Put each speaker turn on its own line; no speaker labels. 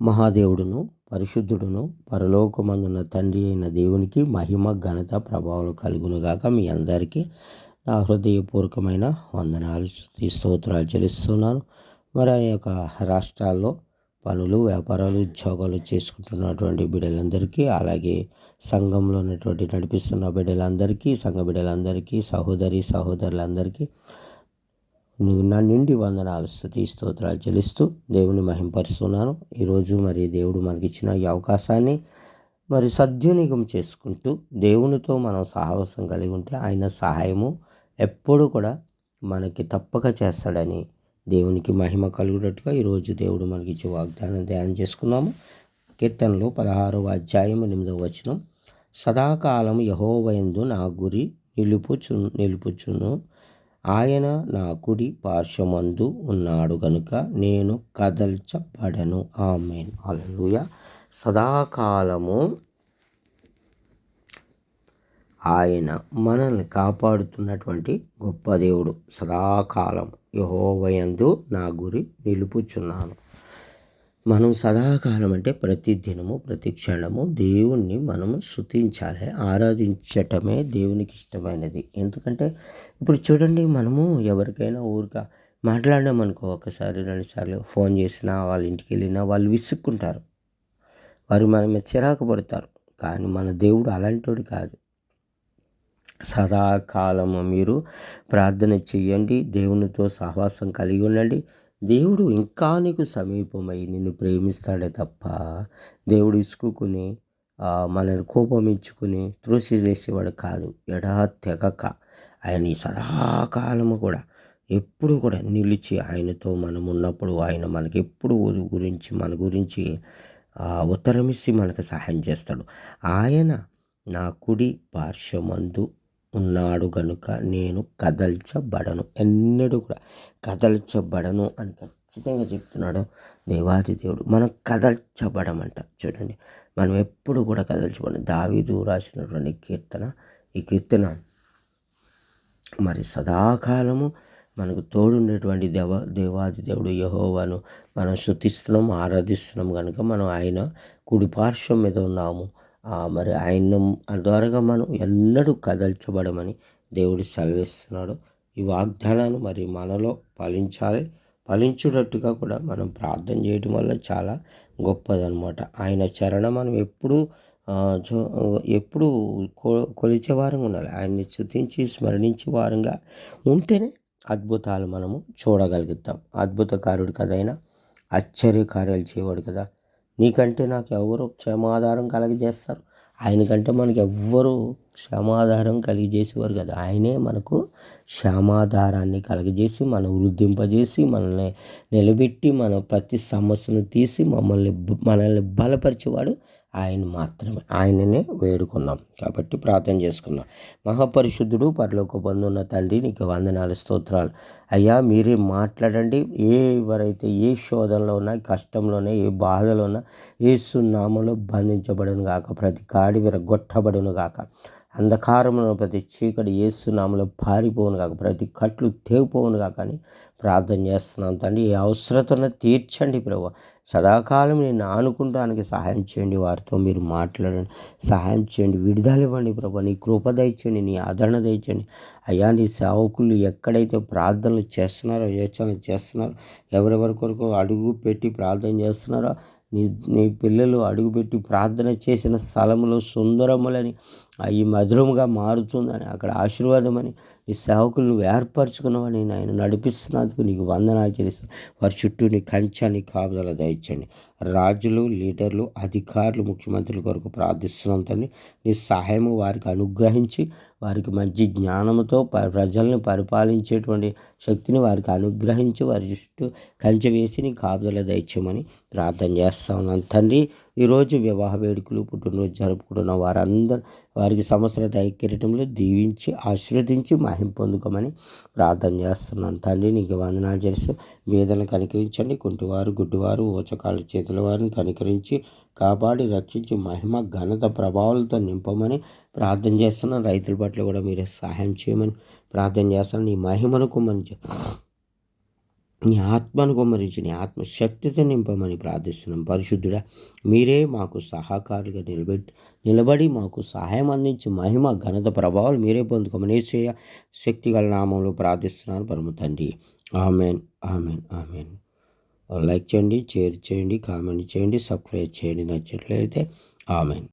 మహాదేవుడును పరిశుద్ధుడును పరలోకమందున్న తండ్రి అయిన దేవునికి మహిమ ఘనత ప్రభావం కలుగునుగాక మీ అందరికీ నా హృదయపూర్వకమైన వందనాలు. స్తోత్రాలు చెల్లిస్తున్నాను. మరి ఆ యొక్క రాష్ట్రాల్లో పనులు వ్యాపారాలు ఉద్యోగాలు చేసుకుంటున్నటువంటి బిడ్డలందరికీ అలాగే సంఘంలో ఉన్నటువంటి నడిపిస్తున్న బిడ్డలందరికీ సంఘ బిడ్డలందరికీ సహోదరి సహోదరులందరికీ నువ్వు నా నిండి వందనాలు స్థుతి స్తోత్రాలు చెల్లిస్తూ దేవుని మహింపరుస్తున్నాను. ఈరోజు మరి దేవుడు మనకిచ్చిన ఈ అవకాశాన్ని మరి సద్వినియోగం చేసుకుంటూ దేవునితో మనం సహవాసం కలిగి ఉంటే ఆయన సహాయము ఎప్పుడు కూడా మనకి తప్పక చేస్తాడని దేవునికి మహిమ కలుగునట్టుగా ఈరోజు దేవుడు మనకి ఇచ్చే వాగ్దానం ధ్యానం చేసుకున్నాము కీర్తనలో పదహారవ అధ్యాయం ఎనిమిదవ వచనం. సదాకాలం యహోవయందు నా గురి నిలుపుచు నిలుపుచును. ఆయన నా కుడి పార్శ్వమందు ఉన్నాడు గనుక నేను కదల్చబడను. ఆమెన్. అలలుయ సదాకాలము ఆయన మనల్ని కాపాడుతున్నటువంటి గొప్ప దేవుడు. సదాకాలం యహోవయందు నా గురి నిలుపుచున్నాను. మనం సదాకాలం అంటే ప్రతి దినము ప్రతి క్షణము దేవుణ్ణి మనము శృతించాలి ఆరాధించటమే దేవునికి ఇష్టమైనది. ఎందుకంటే ఇప్పుడు చూడండి మనము ఎవరికైనా ఊరిక మాట్లాడినామనుకో ఒకసారి రెండుసార్లు ఫోన్ చేసినా వాళ్ళ ఇంటికి వెళ్ళినా వాళ్ళు విసుక్కుంటారు. వారు మన మీద చిరాకు పడతారు. కానీ మన దేవుడు అలాంటివాడు కాదు. సదాకాలము మీరు ప్రార్థన చెయ్యండి దేవునితో సహవాసం కలిగి ఉండండి. దేవుడు ఇంకా నీకు సమీపమై నిన్ను ప్రేమిస్తాడే తప్ప దేవుడు ఇసుకుని మనల్ని కోపం ఇచ్చుకుని త్రోసి వేసేవాడు కాదు. ఎడా తెగక ఆయన ఈ సదాకాలము కూడా ఎప్పుడు కూడా నిలిచి ఆయనతో మనం ఉన్నప్పుడు ఆయన మనకి ఎప్పుడు గురించి మన గురించి ఉత్తరమిచ్చి మనకు సహాయం చేస్తాడు. ఆయన నా కుడి పార్శ్వమందు ఉన్నాడు గనుక నేను కదల్చబడను. ఎన్నడూ కూడా కదల్చబడను అని ఖచ్చితంగా చెప్తున్నాడు దేవాది దేవుడు. మనం కదల్చబడమంట. చూడండి మనం ఎప్పుడు కూడా కదల్చబడం దావీదు రాసినటువంటి కీర్తన ఈ కీర్తన మరి సదాకాలము మనకు తోడుండేటువంటి దేవ దేవాది దేవుడు యహోవాను మనం శృతిస్తున్నాం ఆరాధిస్తున్నాం కనుక మనం ఆయన కుడి పార్శ్వం మీద ఉన్నాము. మరి ఆయన ద్వారాగా మనం ఎన్నడూ కదల్చబడమని దేవుడు సెలవిస్తున్నాడు. ఈ వాగ్దానాన్ని మరి మనలో ఫలించాలి ఫలించుటట్టుగా కూడా మనం ప్రార్థన చేయడం వల్ల చాలా గొప్పదనమాట ఆయన చరణ మనం ఎప్పుడూ ఎప్పుడు కొలిచే వారంగా ఉండాలి. ఆయన్ని స్థుతించి స్మరణించే వారంగా ఉంటేనే అద్భుతాలు మనము చూడగలుగుతాం. అద్భుతకారుడు కదైనా ఆశ్చర్యకార్యాలు చేయవాడు కదా. నీకంటే నాకు ఎవరు క్షమాధారం కలగజేస్తారు. ఆయనకంటే మనకి ఎవ్వరు క్షమాధారం కలిగజేసేవారు కదా. ఆయనే మనకు క్షమాధారాన్ని కలగజేసి మనం వృద్ధింపజేసి మనల్ని నిలబెట్టి మన ప్రతి సమస్యను తీసి మమ్మల్ని మనల్ని బలపరిచేవాడు ఆయన మాత్రమే ఆయననే వేడుకుందాం. కాబట్టి ప్రార్థన చేసుకుందాం. మహాపరిశుద్ధుడు పరలోక బంధున్న తండ్రి నీకు వందనాలు స్తోత్రాలు. అయ్యా మీరే మాట్లాడండి. ఏ ఎవరైతే ఏ శోధనలో ఉన్నా కష్టంలోనే ఏ బాధలో ఉన్నా ఏ సున్నామలో బంధించబడును గాక ప్రతి కాడి విరగొట్టబడును గాక. అంధకారంలో ప్రతి చీకటి ఏసునామలో పారిపోవును కాక ప్రతి కట్లు తెగిపోవును కాక అని ప్రార్థన చేస్తున్నాం తండ్రి ఈ అవసరతను తీర్చండి ప్రభు. సదాకాలం నేను ఆనుకుంటానికి సహాయం చేయండి వారితో మీరు మాట్లాడండి సహాయం చేయండి విడుదల ఇవ్వండి ప్రభు. నీ కృప దయచండి నీ ఆదరణ దయచండి అయ్యా నీ సేవకులు ఎక్కడైతే ప్రార్థనలు చేస్తున్నారో యోచనలు చేస్తున్నారో ఎవరెవరి కొరకు అడుగు పెట్టి ప్రార్థన చేస్తున్నారో నీ నీ పిల్లలు అడుగుపెట్టి ప్రార్థన చేసిన స్థలంలో సుందరములని అవి మధురముగా మారుతుందని అక్కడ ఆశీర్వాదమని ఈ సేవకులు నువ్వు ఏర్పరచుకున్నావని ఆయన నడిపిస్తున్నందుకు నీకు వందనాలు చేస్తాను వారి చుట్టూ నీ కంచాన్ని కాపుదల దయచండి రాజులు లీడర్లు అధికారులు ముఖ్యమంత్రుల కొరకు ప్రార్థిస్తున్నాం తండ్రి. నీ సహాయము వారికి అనుగ్రహించి వారికి మంచి జ్ఞానంతో ప్రజల్ని పరిపాలించేటువంటి శక్తిని వారికి అనుగ్రహించి వారి చుట్టూ కంచె వేసి నీ కాపుదల దయచేయమని ప్రార్థన చేస్తా ఉన్నాను తండ్రి. ఈరోజు వివాహ వేడుకలు పుట్టినరోజు జరుపుకుంటున్న వారందరూ వారికి సంవత్సర ఐక్యటంలో దీవించి ఆశీర్వదించి మహిం పొందుకోమని ప్రార్థన చేస్తున్నాను తండ్రి నీకు వందనాలు చేస్తూ వేదనలు కనికరించండి. కుంటివారు గుడ్డివారు ఊచకాలు చేతుల వారిని కనికరించి కాపాడి రక్షించి మహిమ ఘనత ప్రభావాలతో నింపమని ప్రార్థన చేస్తున్నాను రైతుల పట్ల కూడా మీరే సహాయం చేయమని ప్రార్థన చేస్తాను నీ మహిమను కుమ్మని నీ ఆత్మను గుమ్మరించి నీ ఆత్మ శక్తితో నింపమని ప్రార్థిస్తున్నాం. పరిశుద్ధుడా మీరే మాకు సహకారులుగా నిలబెట్టి నిలబడి మాకు సహాయం అందించి మహిమ ఘనత ప్రభావాలు మీరే పొందుకోమని ఏసేయ శక్తి గల నామంలో ప్రార్థిస్తున్నాను. పరమ తండ్రి. Amen amen amen. లైక్ చేయండి షేర్ చేయండి కామెంట్ చేయండి సబ్స్క్రైబ్ చేయండి. నచ్చినట్లయితే ఆమెన్.